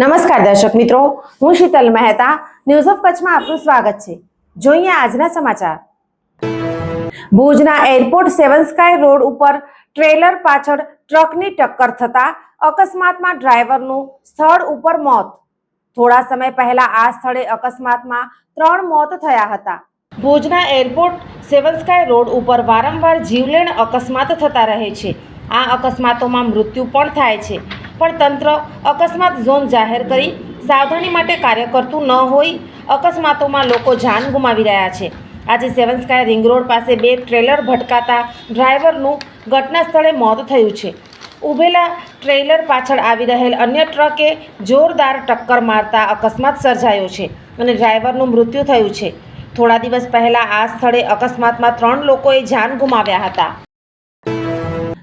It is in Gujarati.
નમસ્કાર દર્શક મિત્રો, હું શીતલ મહેતા ન્યૂઝ ઓફ કચ્છમાં આપનું સ્વાગત છે. જોઈએ આજના સમાચાર. ભુજના એરપોર્ટ સેવન સ્કાય રોડ ઉપર ટ્રેલર પાછળ ટ્રકની ટક્કર થતા અકસ્માતમાં ડ્રાઈવરનું સ્થળ ઉપર મોત. થોડા સમય પહેલા આ સ્થળે અકસ્માતમાં ત્રણ મોત થયા હતા. ભુજના એરપોર્ટ સેવન સ્કાય રોડ ઉપર વારંવાર જીવલેણ અકસ્માત થતા રહે છે. આ અકસ્માતોમાં મૃત્યુ પણ થાય છે. પણ તંત્ર અકસ્માત ઝોન જાહેર કરી સાવધાની માટે કાર્ય કરતું ન હોય અકસ્માતોમાં લોકો જાન ગુમાવી રહ્યા છે. આજે સેવન સ્કાય રિંગ રોડ પાસે બે ટ્રેલર ભટકાતા ડ્રાઈવરનું ઘટના સ્થળે મોત થયું છે. ઊભેલા ટ્રેલર પાછળ આવી રહેલ અન્ય ટ્રકે જોરદાર ટક્કર મારતા અકસ્માત સર્જાયો છે અને ડ્રાઈવરનું મૃત્યુ થયું છે. થોડા દિવસ પહેલાં આ સ્થળે અકસ્માતમાં ત્રણ લોકોએ જાન ગુમાવ્યા હતા.